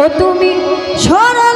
ও তুমি সরল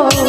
Oh.